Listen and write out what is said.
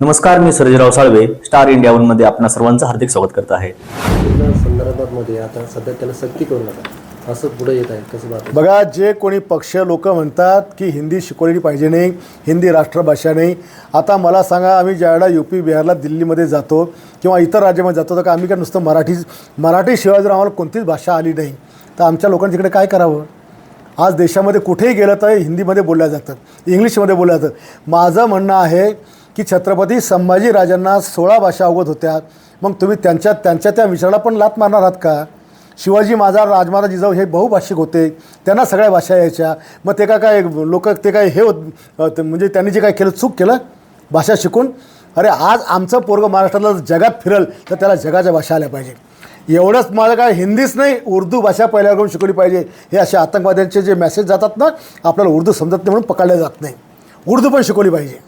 नमस्कार मी Sarjerao Salve star India वनमध्ये आपणा सर्वांचं हार्दिक स्वागत करत आहे. आता सध्या त्याला सक्ती करू नका. असं पुढे येत आहे कसं बात बघा जे कोणी पक्ष लोक म्हणतात की हिंदी शिकवलेली पाहिजे नाही हिंदी राष्ट्रभाषा नाही आता मला सांगा आम्ही ज्यावेळेला यू पी बिहारला दिल्लीमध्ये जातो किंवा इतर राज्यामध्ये जातो तर का आम्ही काय नुसतं मराठी मराठीशिवाय जर आम्हाला कोणतीच भाषा आली नाही तर आमच्या लोकांनी तिकडे काय करावं? आज देशामध्ये कुठेही गेलं तर हिंदीमध्ये बोलल्या जातं इंग्लिशमध्ये बोलल्या जातं माझं म्हणणं आहे की छत्रपती संभाजीराजांना सोळा भाषा अवगत होत्या. मग तुम्ही त्यांच्या त्यांच्या त्या विचाराला पण लात मारणार आहात का? शिवाजी माझा राजमाता जिजाऊ हे बहुभाषिक होते. त्यांना सगळ्या भाषा यायच्या. मग ते काय काय लोक ते काय हे होत म्हणजे त्यांनी जे काय केलं चूक केलं? भाषा शिकून? अरे आज आमचं पोरगं महाराष्ट्रातलं जगात फिरल तर त्याला जगाच्या भाषा आल्या पाहिजे. एवढंच माझं काय हिंदीच नाही उर्दू भाषा पहिल्याकडून शिकवली पाहिजे. हे असे आतंकवाद्यांचे जे मेसेज जातात ना आपल्याला उर्दू समजत नाही म्हणून पकडल्या जात नाही. उर्दू पण शिकवली पाहिजे.